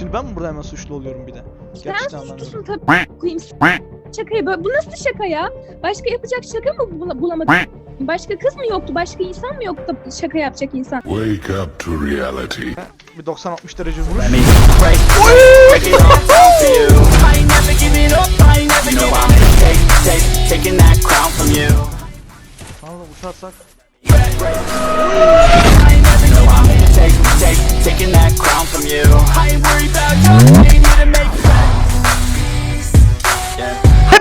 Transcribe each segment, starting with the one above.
Şimdi ben mi burada hemen suçlu oluyorum bir de? Sen Gerçekten anlamıyorum. suçlusun tabii. Koyayım şakayı. Bu bu nasıl şaka ya? Başka yapacak şaka mı bula- bulamadın? Başka kız mı yoktu? Başka insan mı yoktu da şaka yapacak insan? Wake up to reality. Bir 90-60 derece vuruş. You. Valla uçarsak. Take, taking that crown from you. I ain't worried about you, I ain't here to make.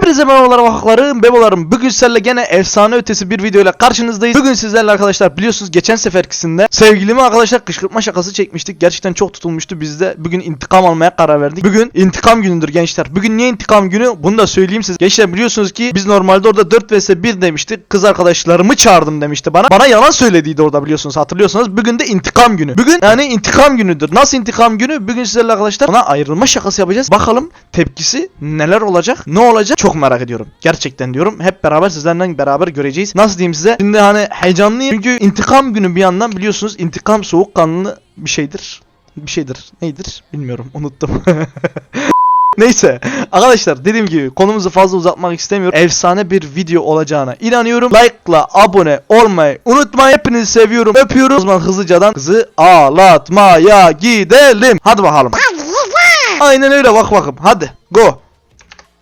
Hepinize merhabalar vahaklarım, bebolarım. Bugün sizlerle gene efsane ötesi bir videoyla karşınızdayız. Bugün sizlerle arkadaşlar biliyorsunuz geçen seferkisinde sevgilimi arkadaşlar kışkırtma şakası çekmiştik. Gerçekten çok tutulmuştu. Biz de bugün intikam almaya karar verdik. Bugün intikam günüdür gençler. Bugün niye intikam günü? Bunu da söyleyeyim size. Gençler biliyorsunuz ki biz normalde orada 4 vs 1 demiştik. Kız arkadaşlarımı çağırdım demişti bana. Bana yalan söylediydi orada biliyorsunuz hatırlıyorsanız. Bugün de intikam günü. Bugün yani intikam günüdür. Nasıl intikam günü? Bugün sizlerle arkadaşlar ona ayrılma şakası yapacağız. Bakalım tepkisi neler olacak? Ne olacak? Çok merak ediyorum. Gerçekten diyorum. Hep beraber sizlerle beraber göreceğiz. Nasıl diyeyim size? Şimdi hani heyecanlıyım. Çünkü intikam günü bir yandan biliyorsunuz intikam soğukkanlı bir şeydir. Bir şeydir. Neydir? Bilmiyorum. Unuttum. Neyse arkadaşlar dediğim gibi konumuzu fazla uzatmak istemiyorum. Efsane bir video olacağına inanıyorum. Like'la abone olmayı unutmayın. Hepinizi seviyorum. Öpüyorum. O zaman hızlıcadan kızı ağlatmaya gidelim. Hadi bakalım. Aynen öyle bak bakım. Hadi go.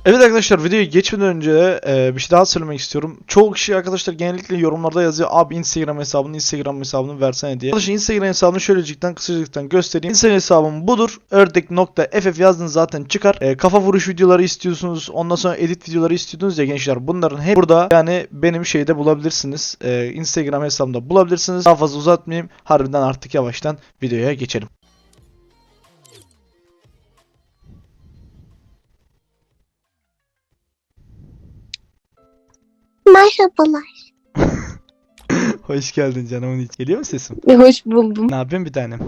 Evet arkadaşlar videoya geçmeden önce e, bir şey daha söylemek istiyorum. Çoğu kişi arkadaşlar genellikle yorumlarda yazıyor abi Instagram hesabını Instagram hesabını versene diye. Arkadaşlar Instagram hesabını şöylecikten kısacıktan göstereyim. Instagram hesabım budur. Ördek.ff yazdın zaten çıkar. E, kafa vuruş videoları istiyorsunuz. Ondan sonra edit videoları istiyordunuz ya gençler. Bunların hep burada yani benim şeyde bulabilirsiniz. E, Instagram hesabımda bulabilirsiniz. Daha fazla uzatmayayım. Harbiden artık yavaştan videoya geçelim. Merhabalar. Hoş geldin canımın hiç. Geliyor mu sesim? E, Hoş buldum. Ne yapıyorsun bir tanem?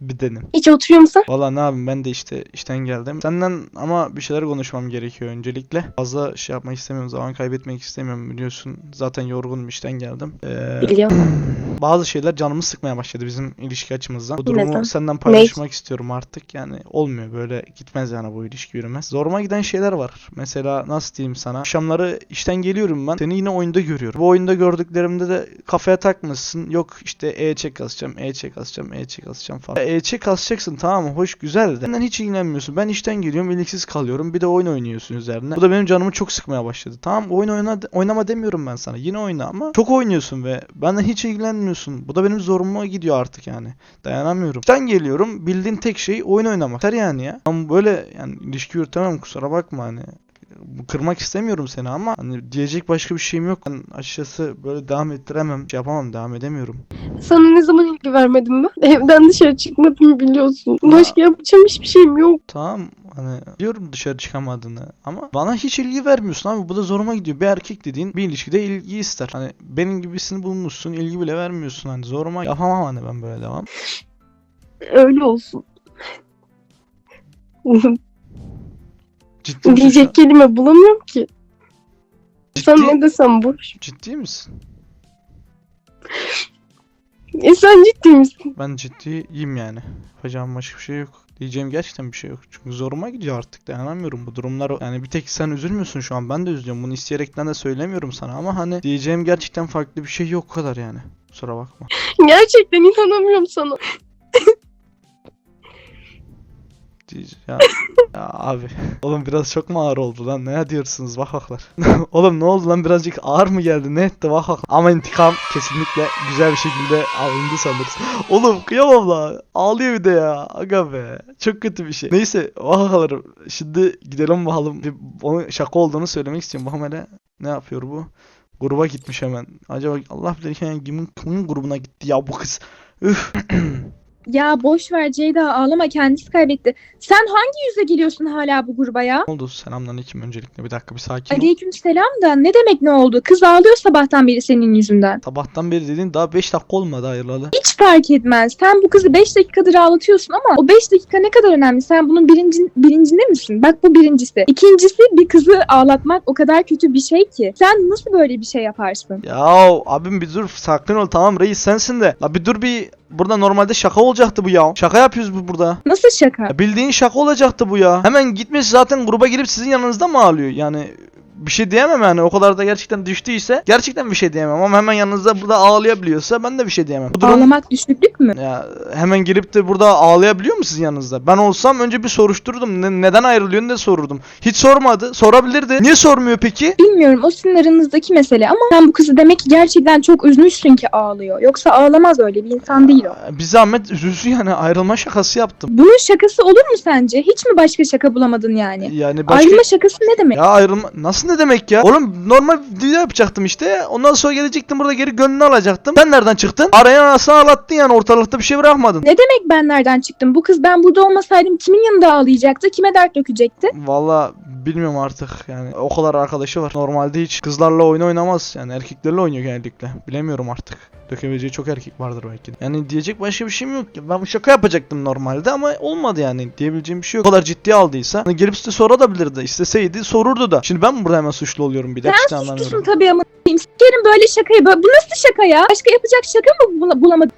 Bir tanem. Hiç oturuyor musun? Valla ne yapayım ben de işte işten geldim. Senden ama bir şeyler konuşmam gerekiyor öncelikle. Fazla şey yapmak istemiyorum. Zaman kaybetmek istemiyorum biliyorsun. Zaten yorgunum işten geldim. Ee, Biliyorum. bazı şeyler canımı sıkmaya başladı bizim ilişki açımızdan. Bu durumu Neden? senden paylaşmak istiyorum artık. Yani olmuyor böyle gitmez yani bu ilişki yürümez. Zoruma giden şeyler var. Mesela nasıl diyeyim sana? Akşamları işten geliyorum ben. Seni yine oyunda görüyorum. Bu oyunda gördüklerimde de kafaya takmışsın. Yok işte E-check asacağım, E-check asacağım, E-check asacağım falan. E-check asacaksın tamam mı? Hoş güzel de. Benden hiç ilgilenmiyorsun. Ben işten geliyorum, iliksiz kalıyorum. Bir de oyun oynuyorsun üzerine. Bu da benim canımı çok sıkmaya başladı. Tamam oyun oyna, oynama demiyorum ben sana. Yine oyna ama çok oynuyorsun ve benden hiç ilgilenmiyorsun. Bu da benim zoruma gidiyor artık yani. Dayanamıyorum. İşten geliyorum. Bildiğin tek şey oyun oynamak. Yeter yani ya. Ama böyle yani ilişki yürütemem kusura bakma hani kırmak istemiyorum seni ama hani diyecek başka bir şeyim yok. Ben açıkçası böyle devam ettiremem. Şey yapamam, devam edemiyorum. Sana ne zaman ilgi vermedim ben? Evden dışarı çıkmadım biliyorsun. Başka yapacağım hiçbir şeyim yok. Tamam hani biliyorum dışarı çıkamadığını ama bana hiç ilgi vermiyorsun abi bu da zoruma gidiyor. Bir erkek dediğin bir ilişkide ilgi ister. Hani benim gibisini bulmuşsun ilgi bile vermiyorsun hani zoruma yapamam hani ben böyle devam. Öyle olsun. Ciddi misin? Diyecek kelime bulamıyorum ki. Sen Ciddi, ne desem boş. ciddi misin? E sen ciddi misin? Ben ciddiyim yani. Yapacağım başka bir şey yok. Diyeceğim gerçekten bir şey yok. Çünkü zoruma gidiyor artık dayanamıyorum bu durumlar. Yani bir tek sen üzülmüyorsun şu an. Ben de üzülüyorum. Bunu isteyekten de söylemiyorum sana ama hani diyeceğim gerçekten farklı bir şey yok o kadar yani. Kusura bakma. Gerçekten inanamıyorum sana. Ya, ya abi. Oğlum biraz çok mu ağır oldu lan? Ne diyorsunuz vahaklar? Oğlum ne oldu lan? Birazcık ağır mı geldi? Ne etti vahak? Ama intikam kesinlikle güzel bir şekilde alındı sanırız. Oğlum kıyamam la. Ağlıyor bir de ya. Aga be. Çok kötü bir şey. Neyse vahaklarım. Şimdi gidelim bakalım. Bir, onun şaka olduğunu söylemek istiyorum. Bakalım ne yapıyor bu? Gruba gitmiş hemen. Acaba Allah bilir kimin, kimin grubuna gitti ya bu kız. Üf. Ya boş ver Ceyda ağlama kendisi kaybetti. Sen hangi yüzle geliyorsun hala bu gruba ya? Ne oldu? Selamünaleyküm öncelikle. Bir dakika bir sakin ol. Aleyküm selam da ne demek ne oldu? Kız ağlıyor sabahtan beri senin yüzünden. Sabahtan beri dediğin daha 5 dakika olmadı ayrılalı. Hiç fark etmez. Sen bu kızı 5 dakikadır ağlatıyorsun ama o 5 dakika ne kadar önemli? Sen bunun birinci, bilincinde misin? Bak bu birincisi. İkincisi bir kızı ağlatmak o kadar kötü bir şey ki. Sen nasıl böyle bir şey yaparsın? Ya abim bir dur sakin ol tamam reis sensin de. La bir dur bir Burada normalde şaka olacaktı bu ya. Şaka yapıyoruz bu burada. Nasıl şaka? Ya bildiğin şaka olacaktı bu ya. Hemen gitmiş zaten gruba girip sizin yanınızda mı ağlıyor? Yani bir şey diyemem yani o kadar da gerçekten düştüyse gerçekten bir şey diyemem ama hemen yanınızda burada ağlayabiliyorsa ben de bir şey diyemem. Bu durum Ağlamak düşüklük mü? ya hemen girip de burada ağlayabiliyor mu sizin yanınızda? Ben olsam önce bir soruştururdum. Ne- neden ayrılıyorsun diye sorurdum. Hiç sormadı. Sorabilirdi. Niye sormuyor peki? Bilmiyorum o sizin aranızdaki mesele ama sen bu kızı demek ki gerçekten çok üzmüşsün ki ağlıyor. Yoksa ağlamaz öyle bir insan değil o. Bir zahmet üzülsün yani ayrılma şakası yaptım. Bunun şakası olur mu sence? Hiç mi başka şaka bulamadın yani? Yani başka... Ayrılma şakası ne demek? Ya ayrılma nasıl ne demek ya? Oğlum normal video yapacaktım işte. Ondan sonra gelecektim burada geri gönlünü alacaktım. Sen nereden çıktın? Arayan anasını ağlattın yani ortalıkta bir şey bırakmadın. Ne demek ben nereden çıktım? Bu kız ben burada olmasaydım kimin yanında ağlayacaktı? Kime dert dökecekti? Valla bilmiyorum artık yani o kadar arkadaşı var. Normalde hiç kızlarla oyun oynamaz yani erkeklerle oynuyor genellikle. Bilemiyorum artık. Dökebileceği çok erkek vardır belki de. Yani diyecek başka bir şeyim yok. ki. Ben şaka yapacaktım normalde ama olmadı yani. Diyebileceğim bir şey yok. O kadar ciddiye aldıysa hani gelip size sorabilirdi. İsteseydi sorurdu da. Şimdi ben mi burada hemen suçlu oluyorum bir de? Anlamıyorum. Suçlusun tabii ama sikerim böyle şakayı. Bu nasıl şaka ya? Başka yapacak şaka mı bula- bulamadım?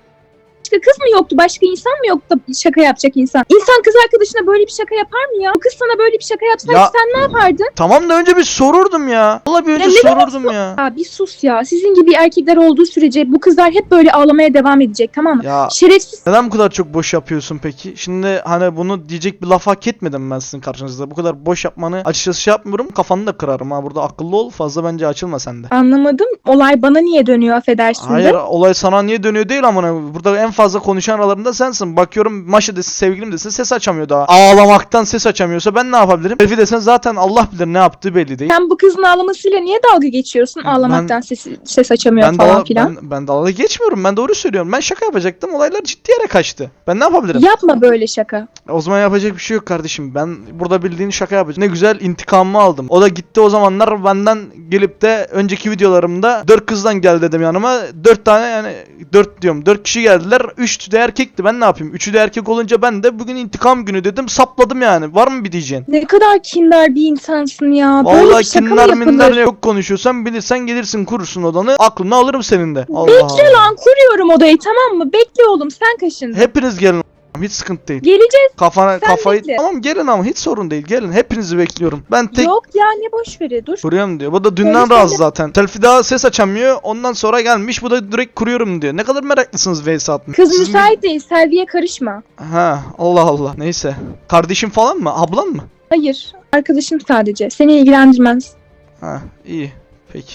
Başka kız mı yoktu? Başka insan mı yoktu da şaka yapacak insan? İnsan kız arkadaşına böyle bir şaka yapar mı ya? Bu kız sana böyle bir şaka yapsaydı Ya- sen ne yapardın? Tamam da önce bir sorurdum ya. Valla bir önce ne demek sorurdum ya. Ya bir sus ya. Sizin gibi erkekler olduğu sürece bu kızlar hep böyle ağlamaya devam edecek tamam mı? Ya Şerefsiz neden bu kadar çok boş yapıyorsun peki? Şimdi hani bunu diyecek bir laf hak etmedim ben sizin karşınızda. Bu kadar boş yapmanı açıkçası şey yapmıyorum. Kafanı da kırarım ha. Burada akıllı ol. Fazla bence açılma sen de. anlamadım. Olay bana niye dönüyor affedersin Hayır de. olay sana niye dönüyor değil ama burada en fazla konuşan aralarında sensin. Bakıyorum Maşa desin sevgilim desin ses açamıyor daha. Ağlamaktan ses açamıyorsa ben ne yapabilirim? Elfi desen zaten Allah bilir ne yaptığı belli değil. Sen bu kızın ağlamasıyla niye dalga geçiyorsun? Ağlamaktan sesi, ses açamıyor Ben, falan dala, filan. ben, ben dalga geçmiyorum. Ben doğru söylüyorum. Ben şaka yapacaktım. Olaylar ciddi yere kaçtı. Ben ne yapabilirim? Yapma böyle şaka. O zaman yapacak bir şey yok kardeşim. Ben burada bildiğin şaka yapacağım. Ne güzel intikamımı aldım. O da gitti o zamanlar benden gelip de önceki videolarımda dört kızdan gel dedim yanıma. Dört tane yani dört diyorum. Dört kişi geldiler. Üç de erkekti. Ben ne yapayım? Üçü de erkek olunca ben de bugün intikam günü dedim. Sapladım yani. Var mı bir diyeceğin? Ne kadar kindar bir insansın ya. Böyle Vallahi bir şaka mı kinler yapılır? minler yok konuşuyorsan bilirsen gelirsin kurursun odanı. Aklını alırım senin de. Allah Bekle Allah. lan kuruyorum odayı tamam mı? Bekle oğlum sen kaşındın. Hepiniz gelin. Hiç sıkıntı değil. Geleceğiz. Kafana Sen kafayı bekle. tamam gelin ama hiç sorun değil. Gelin hepinizi bekliyorum. Ben tek Yok ya ne boş veri dur. Kuruyorum diyor. Bu da dünden Öyle razı söyle. zaten. Selfie daha ses açamıyor. Ondan sonra gelmiş. Bu da direkt kuruyorum diyor. Ne kadar meraklısınız Veys atma. Kız müsait değil. Selvi'ye karışma. Ha Allah Allah. Neyse. Kardeşim falan mı? Ablan mı? Hayır. Arkadaşım sadece. Seni ilgilendirmez. Ha iyi. Peki.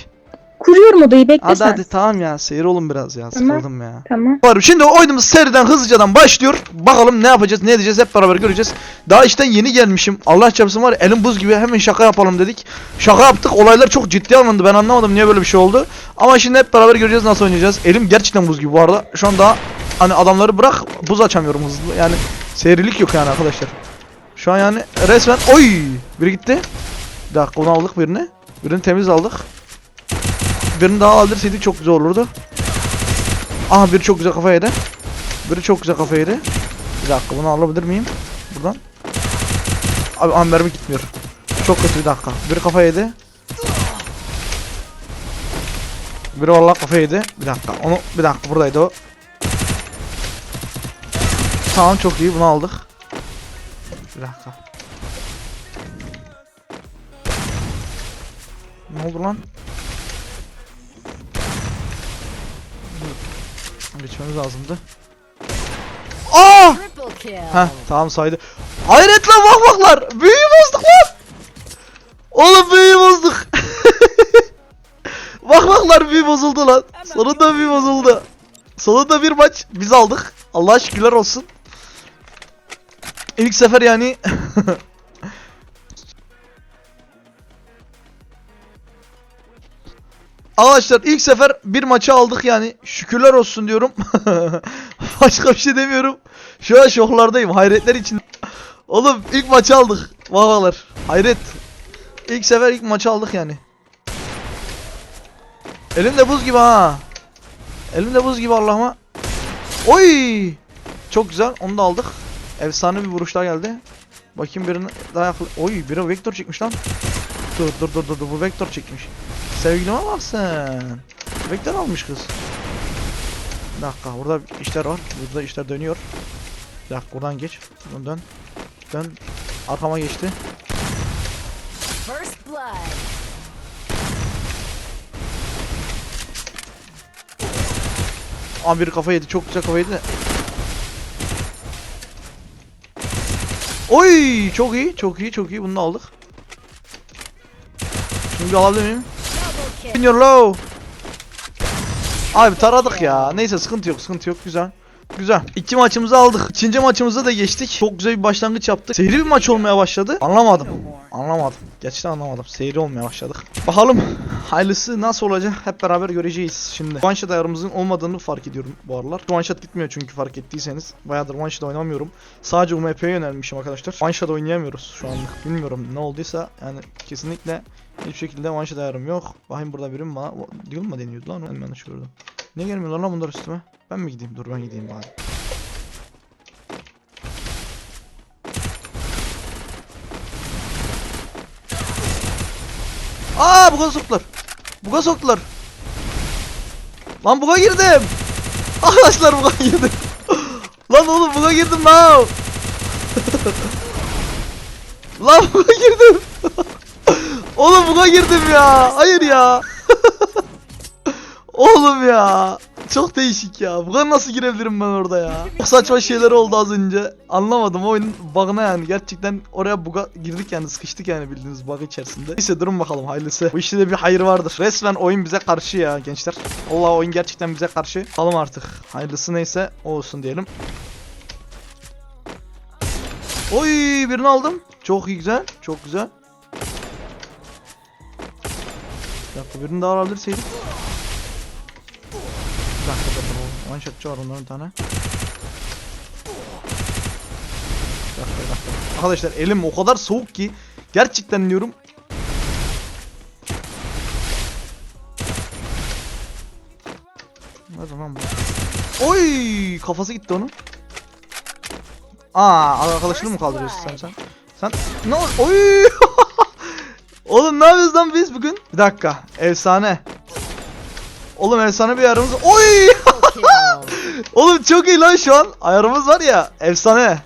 Kuruyorum odayı bekle Hadi sen. hadi tamam ya. Seyir olun biraz ya. Tamam. Sıkıldım ya. Tamam. Var. Şimdi oyunumuz seriden hızlıcadan başlıyor. Bakalım ne yapacağız, ne edeceğiz hep beraber göreceğiz. Daha işten yeni gelmişim. Allah çarpsın var ya, elim buz gibi hemen şaka yapalım dedik. Şaka yaptık. Olaylar çok ciddi alındı. Ben anlamadım niye böyle bir şey oldu. Ama şimdi hep beraber göreceğiz nasıl oynayacağız. Elim gerçekten buz gibi bu arada. Şu an daha hani adamları bırak buz açamıyorum hızlı. Yani seyirlik yok yani arkadaşlar. Şu an yani resmen oy biri gitti. Bir dakika onu aldık birini. Birini temiz aldık. Birini daha aldırsaydık çok güzel olurdu. Aha biri çok güzel kafa yedi. Biri çok güzel kafa yedi. Bir dakika bunu alabilir miyim? Buradan. Abi an mermi gitmiyor. Çok kötü bir dakika. Biri kafa yedi. Biri vallahi kafa yedi. Bir dakika. Onu bir dakika buradaydı o. Tamam çok iyi bunu aldık. Bir dakika. Ne oldu lan? Geçmemiz lazımdı. Aa! Kill. Heh tamam saydı. Hayret lan bak baklar. Büyüyü bozduk lan. Oğlum büyüyü bozduk. bak baklar büyü bozuldu lan. Sonunda büyü bozuldu. Sonunda bir maç biz aldık. Allah'a şükürler olsun. İlk sefer yani Arkadaşlar ilk sefer bir maçı aldık yani şükürler olsun diyorum. Başka bir şey demiyorum. Şu an şoklardayım hayretler için. Oğlum ilk maçı aldık. Vavalar. Hayret. İlk sefer ilk maçı aldık yani. Elimde buz gibi ha. Elimde buz gibi Allah'ıma. Oy! Çok güzel. Onu da aldık. Efsane bir vuruş daha geldi. Bakayım birini daha yakın. Oy biri vektör çekmiş lan. Dur dur dur dur bu vektör çekmiş. Sevgilime bak sen. Vektör almış kız. Bir dakika burada işler var. Burada işler dönüyor. Bir dakika buradan geç. Buradan dön. Dön. Arkama geçti. First blood. Aa biri kafa yedi. Çok güzel kafa yedi. Oy çok iyi. Çok iyi. Çok iyi. Bunu aldık. Şimdi bir alabilir miyim? Kill. Junior low. Abi taradık ya. Neyse sıkıntı yok. Sıkıntı yok. Güzel. Güzel. İki maçımızı aldık. İkinci maçımıza da geçtik. Çok güzel bir başlangıç yaptık. Seyri bir maç olmaya başladı. Anlamadım. Anlamadım. Gerçekten anlamadım. Seyri olmaya başladık. Bakalım hayırlısı nasıl olacak hep beraber göreceğiz şimdi. One shot ayarımızın olmadığını fark ediyorum bu aralar. One shot gitmiyor çünkü fark ettiyseniz. Bayağıdır one shot oynamıyorum. Sadece UMP'ye yönelmişim arkadaşlar. One shot oynayamıyoruz şu anlık. Bilmiyorum ne olduysa yani kesinlikle hiçbir şekilde one shot ayarım yok. Bakayım burada birim bana Deagle mı deniyordu lan? Ben yanlış gördüm. Ne gelmiyorlar lan bunlar üstüme? Ben mi gideyim? Dur ben gideyim bari. Aa buga soktular. Buga soktular. Lan buga girdim. Arkadaşlar buga girdim. lan oğlum buga girdim lan. lan buga girdim. oğlum buga girdim ya. Hayır ya. Oğlum ya. Çok değişik ya. Buga nasıl girebilirim ben orada ya? Çok saçma şeyler oldu az önce. Anlamadım oyunun bug'ına yani. Gerçekten oraya buga girdik yani sıkıştık yani bildiğiniz bug içerisinde. Neyse durun bakalım hayırlısı. Bu işte de bir hayır vardır. Resmen oyun bize karşı ya gençler. Allah oyun gerçekten bize karşı. Alım artık. Hayırlısı neyse olsun diyelim. Oy birini aldım. Çok iyi güzel. Çok güzel. Bir dakika birini daha alabilirseydik. Dur dur. One shotçı var onların tane. Arkadaşlar elim o kadar soğuk ki gerçekten diyorum. Nerede lan bu? Oy kafası gitti onun. Aa arkadaşını mı kaldırıyorsun sen sen? Sen ne ol- Oy! Oğlum ne yapıyoruz lan biz bugün? Bir dakika. Efsane. Oğlum efsane bir ayarımız. Oy! Oğlum çok iyi lan şu an. Ayarımız var ya. Efsane.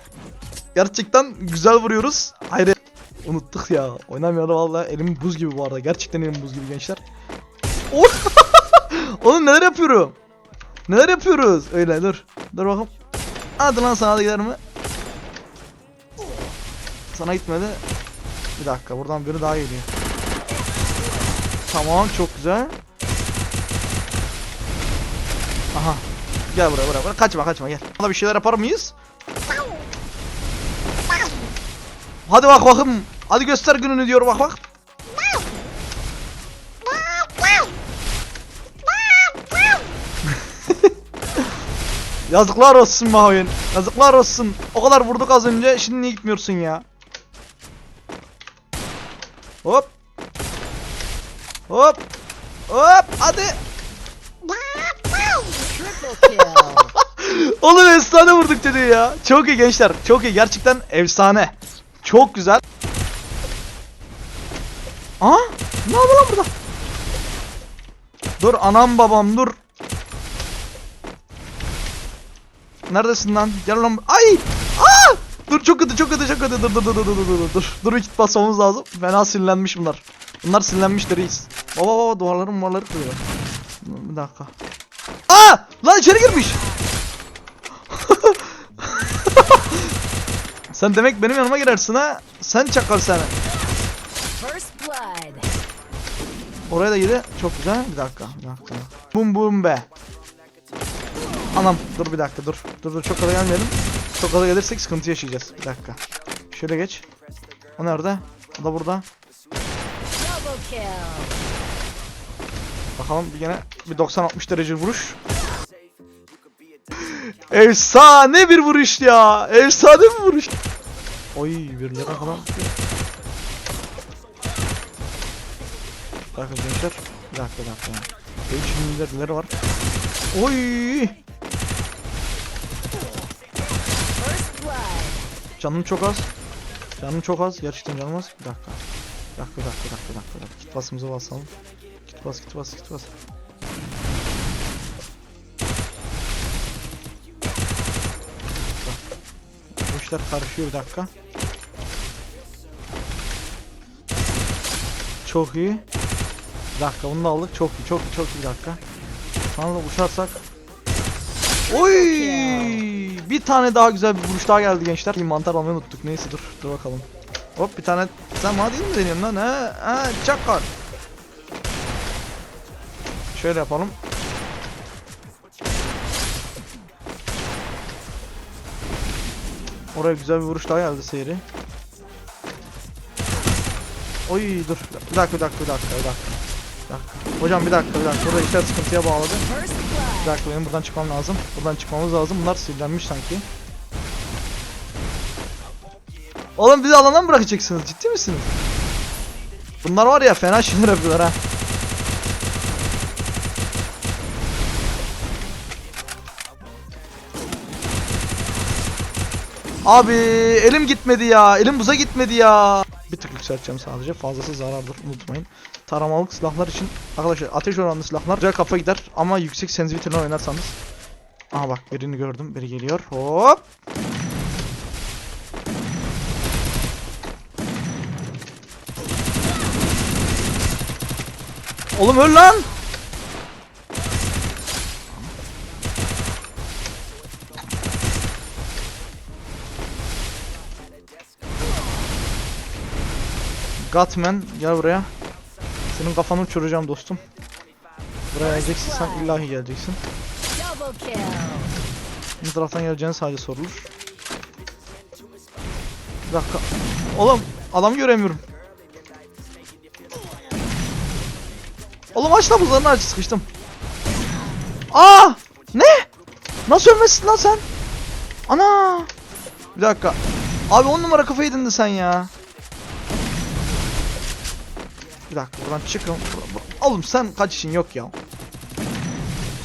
Gerçekten güzel vuruyoruz. Hayır. Unuttuk ya. Oynamıyorum vallahi. Elim buz gibi bu arada. Gerçekten elim buz gibi gençler. Oğlum neler yapıyorum? Neler yapıyoruz? Öyle dur. Dur bakalım. Hadi lan sana da gider mi? Sana gitmedi. Bir dakika buradan biri daha geliyor. Tamam çok güzel. Aha. Gel buraya buraya. buraya. Kaçma kaçma gel. Bana bir şeyler yapar mıyız? Hadi bak bakım. Hadi göster gününü diyor bak bak. Yazıklar olsun be oyun. Yazıklar olsun. O kadar vurduk az önce. Şimdi niye gitmiyorsun ya? Hop. Hop. Hop. Hadi. Oğlum efsane vurduk dedi ya. Çok iyi gençler. Çok iyi. Gerçekten efsane. Çok güzel. Aa? Ne oldu lan burada? Dur anam babam dur. Neredesin lan? Gel lan. Ay! Aa! Dur çok kötü çok kötü çok kötü. Dur dur dur dur dur dur dur. Dur bir kit basmamız lazım. Fena sinirlenmiş bunlar. Bunlar sinirlenmişler reis. Baba baba duvarları muvarları kırıyor. Bir dakika. Aa! Lan içeri girmiş. Sen demek benim yanıma girersin ha? Sen çakal sen. First blood. Oraya da girdi. Çok güzel. Bir dakika. Bir dakika. Bum bum be. Anam dur bir dakika dur. Dur dur çok hızlı gelmeyelim. Çok hızlı gelirsek sıkıntı yaşayacağız. Bir dakika. Şöyle geç. O nerede? O da burada. Bakalım bir gene bir 90-60 derece vuruş. Efsane bir vuruş ya. Efsane bir vuruş. Oy birileri falan. Bir dakika gençler. Bir dakika bir dakika. Benim şimdi neler var? Oy! Canım çok az. Canım çok az. Gerçekten canım az. Bir. Bir dakika, bir dakika, bir dakika, bir dakika. bir dakika. Kit basımızı basalım. Kit bas, kit bas, kit bas. İşler karışıyor bir dakika. Çok iyi. Bir dakika bunu da aldık. Çok iyi, çok iyi, çok iyi bir dakika. Sonra da uçarsak. Oy! Bir tane daha güzel bir vuruş daha geldi gençler. Bir mantar almayı unuttuk. Neyse dur. Dur bakalım. Hop bir tane sen bana değil mi deniyorsun lan? He? He çakal. Şöyle yapalım. Oraya güzel bir vuruş daha geldi seyri. Oy dur. Bir dakika bir dakika bir dakika bir dakika. Bir dakika. Hocam bir dakika bir dakika. Burada işler sıkıntıya bağladı. Bir dakika benim buradan çıkmam lazım. Buradan çıkmamız lazım. Bunlar sinirlenmiş sanki. Oğlum bizi alana mı bırakacaksınız? Ciddi misiniz? Bunlar var ya fena şeyler yapıyorlar ha. Abi elim gitmedi ya. Elim buza gitmedi ya. Bir tık yükselteceğim sadece. Fazlası zarardır unutmayın. Taramalık silahlar için arkadaşlar ateş oranlı silahlar güzel kafa gider ama yüksek sensitiviteden oynarsanız. Aha bak birini gördüm. Biri geliyor. Hop. Oğlum öl lan. Gatman gel buraya. Senin kafanı uçuracağım dostum. Buraya geleceksin sen illahi geleceksin. Bu taraftan geleceğini sadece sorulur. Bir dakika. Oğlum adam göremiyorum. Oğlum aç lan buzlarını aç sıkıştım. Aa! Ne? Nasıl ölmezsin lan sen? Ana! Bir dakika. Abi on numara kafayı yedin sen ya. Bir dakika buradan çıkın. Oğlum sen kaçışın yok ya.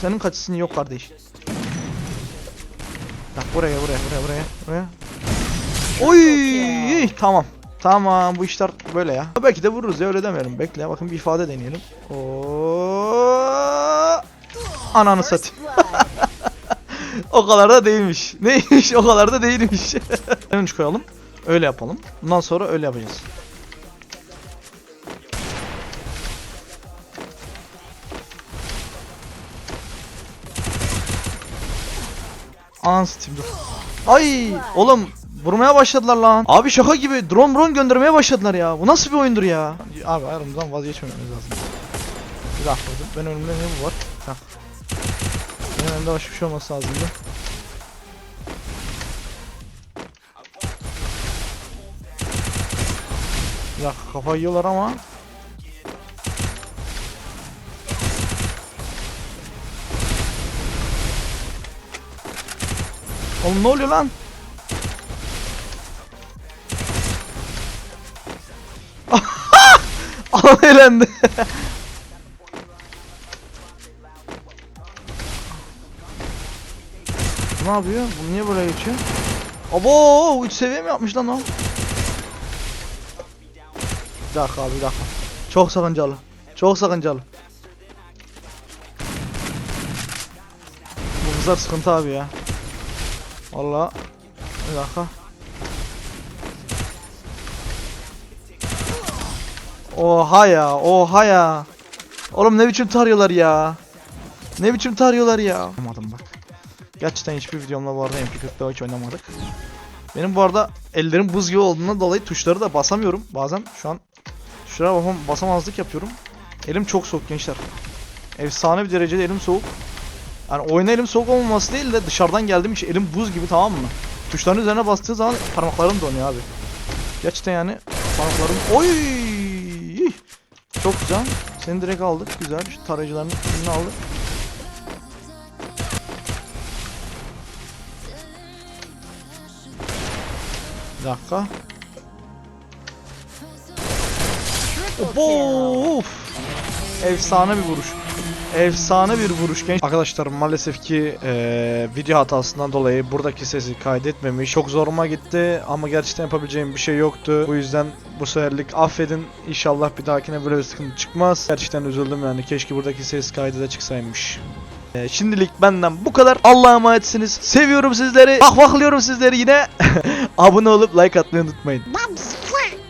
Senin kaçışın yok kardeş. Bak buraya buraya buraya buraya buraya. Oy tamam. Tamam bu işler böyle ya. Belki de vururuz ya öyle demeyelim. Bekle bakın bir ifade deneyelim. Oo! Ananı satayım. O kadar da değilmiş. Neymiş o kadar da değilmiş. Hemen koyalım. Öyle yapalım. Bundan sonra öyle yapacağız. Satayım dur. Ay oğlum vurmaya başladılar lan. Abi şaka gibi drone drone göndermeye başladılar ya. Bu nasıl bir oyundur ya? Abi aramızdan vazgeçmememiz lazım. Bir dakika dur. Benim önümde ne bu var? Heh. Benim önümde başka bir şey olması lazımdı. Bir dakika kafayı yiyorlar ama. Oğlum ne oluyor lan? Adam eğlendi. Bu ne yapıyor? Bu niye böyle geçiyor? Abo 3 seviye mi yapmış lan o? Bir dakika abi bir dakika. Çok sakıncalı. Çok sakıncalı. Bu kızlar sıkıntı abi ya. Valla. Bir dakika. Oha ya, oha ya. Oğlum ne biçim tarıyorlar ya. Ne biçim tarıyorlar ya. Anlamadım bak. Gerçekten hiçbir videomda bu arada MP40'da hiç oynamadık. Benim bu arada ellerim buz gibi olduğundan dolayı tuşları da basamıyorum. Bazen şu an tuşlara basam basamazlık yapıyorum. Elim çok soğuk gençler. Efsane bir derecede elim soğuk. Yani oyuna elim soğuk olmaması değil de dışarıdan geldiğim için elim buz gibi tamam mı? Tuşların üzerine bastığı zaman parmaklarım donuyor abi. Gerçekten yani parmaklarım... Oy! Çok güzel. Seni direkt aldık. Güzel. Şu tarayıcıların birini aldık. Bir dakika. Of! Efsane bir vuruş. Efsane bir vuruş genç. Arkadaşlar maalesef ki eee, video hatasından dolayı buradaki sesi kaydetmemiş. Çok zoruma gitti ama gerçekten yapabileceğim bir şey yoktu. Bu yüzden bu seferlik affedin. İnşallah bir dahakine böyle bir sıkıntı çıkmaz. Gerçekten üzüldüm yani. Keşke buradaki ses kaydı da çıksaymış. Ee, şimdilik benden bu kadar. Allah'a emanetsiniz. Seviyorum sizleri. Vah vahlıyorum sizleri yine. Abone olup like atmayı unutmayın.